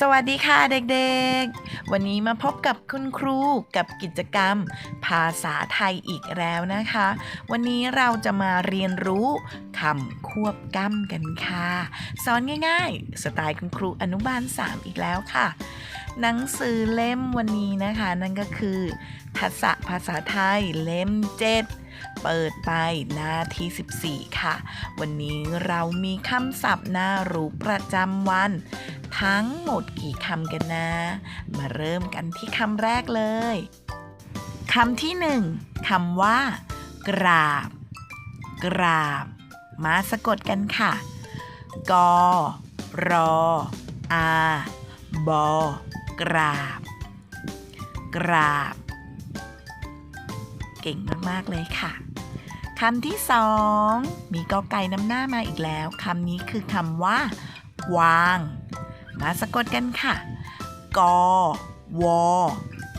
สวัสดีค่ะเด็กๆ วันนี้มาพบกับคุณครูกับกิจกรรม ภาษาไทยอีกแล้วนะคะ วันนี้เราจะมาเรียนรู้คำควบกล้ำกันค่ะ สอนง่ายๆ สไตล์คุณครูอนุบาล 3 อีกแล้วค่ะ หนังสือเล่มวันนี้นะคะ นั่นก็คือ ทักษะภาษาไทยเล่ม7เปิดไปหน้าที่ 14 ค่ะ วันนี้เรามีคำศัพท์น่ารู้ประจำวัน ทั้งหมดกี่คำกันนะ มาเริ่มกันที่คำแรกเลยคำที่หนึ่งคำว่า กราบ กราบ มาสะกดกันค่ะ กอ รอ อา บอ กราบ กราบ เก่งมาก ๆ เลยค่ะคำที่สองมีกอไก่น้ำหน้ามาอีกแล้วคำนี้คือคำว่าวาง มาสะกดกันค่ะกว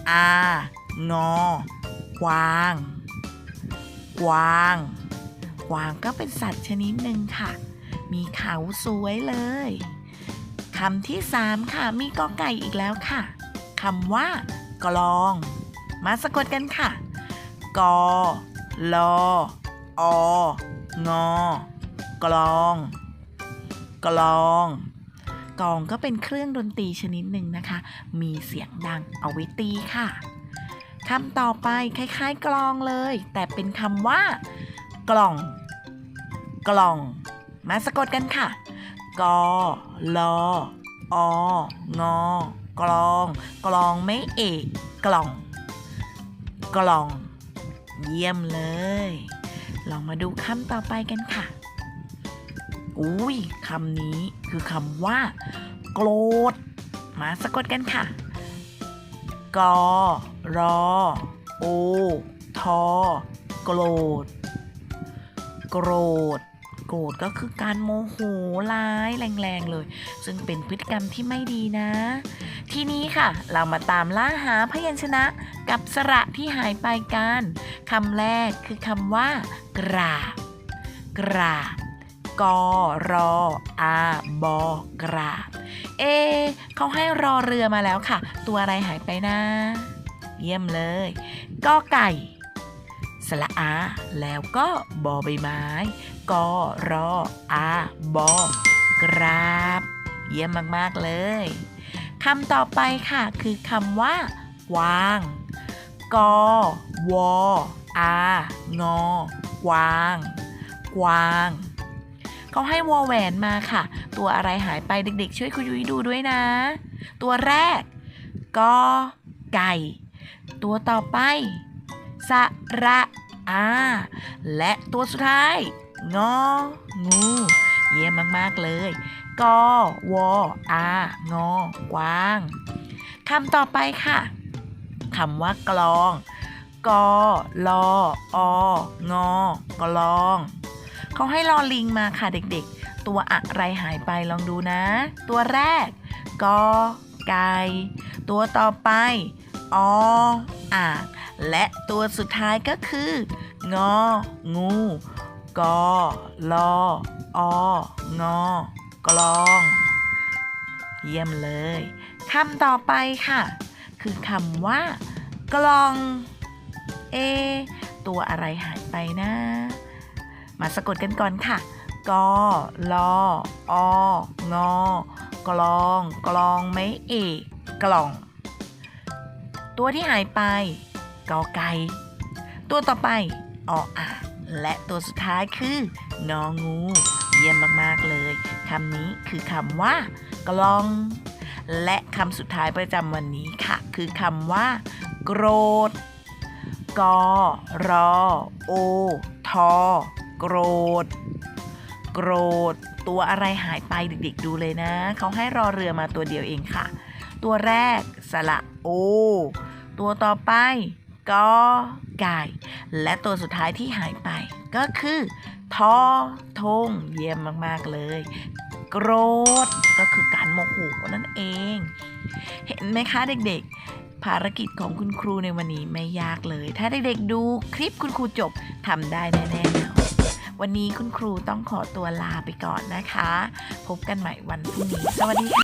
อางอกวางกวางกวางก็เป็นสัตว์ชนิดหนึ่งค่ะ มีเขาสวยเลยคำที่สามค่ะ มีกอไก่อีกแล้วค่ะคำว่ากลอง มาสะกดกันค่ะกลอองอกลอง กลอง กลองก็เป็นเครื่องดนตรีชนิดหนึ่งนะคะ มีเสียงดังเอาไว้ตีค่ะคำต่อไปคล้ายๆ กลองเลย แต่เป็นคำว่า กล่อง กล่อง มาสะกดกันค่ะกลอองอกลอง กลองไม่เอกกล่อง กล่อง เยี่ยมเลย ลองมาดูคำต่อไปกันค่ะ อุ้ยคำนี้คือคำว่า โกรธ มาสะกดกันค่ะกรอ โอ ทอ โกรธ โกรธ โกรธก็คือการโมโหร้ายแรงๆเลย ซึ่งเป็นพฤติกรรมที่ไม่ดีนะ ทีนี้ค่ะ เรามาตามล่าหาพยัญชนะกับสระที่หายไปกันคำแรกคือคำว่า กราบกราบ กรออาบอกราบ เอ เขาให้รอเรือมาแล้วค่ะ ตัวอะไรหายไปนะ เยี่ยมเลยกอไก่สระอา แล้วก็บอใบไม้กรออาบอกราบ เยี่ยมมากๆเลยคำต่อไปค่ะ คือคำว่าวางกวอางอกวาง กวาง เขาให้วอแหวนมาค่ะ ตัวอะไรหายไปเด็กๆ ช่วยคุณยุ้ยดูด้วยนะ ตัวแรกกอไก่ ตัวต่อไปสระอาและตัวสุดท้ายงองู เยี่ยมมากๆเลยกวอางอกวางคำต่อไปค่ะคำว่ากลองกลอองอกลอง เขาให้ลอลิงมาค่ะเด็กๆ ตัวอะไรหายไปลองดูนะ ตัวแรกกอไก่ตัวต่อไปออ่างและตัวสุดท้ายก็คืององูกอลอองอกลอง เยี่ยมเลยคำต่อไปค่ะ คือคำว่า กลอง เอ ตัวอะไรหายไปนะ มาสะกดกันก่อนค่ะกอลอองอกลอง กลองไม่เอกกล่อง ตัวที่หายไปกอไก่ตัวต่อไปออ่างและตัวสุดท้ายคืององู เยี่ยมมากๆเลยคำนี้คือคำว่า กลอง และคำสุดท้ายประจำวันนี้ค่ะ คือคำว่า โกรธกรอโอทอ โกรธ โกรธ ตัวอะไรหายไปเด็กๆดูเลยนะ เขาให้รอเรือมาตัวเดียวเองค่ะ ตัวแรกสระโอ ตัวต่อไปกอไก่ และตัวสุดท้ายที่หายไป ก็คือทอทงเยี่ยมมากๆเลย โกรธก็คือการโมโหนั่นเอง เห็นไหมคะเด็กๆ ภารกิจของคุณครูในวันนี้ไม่ยากเลย ถ้าเด็กๆดูคลิปคุณครูจบทำได้แน่ๆนะ วันนี้คุณครูต้องขอตัวลาไปก่อนนะคะ พบกันใหม่วันพรุ่งนี้ สวัสดีค่ะ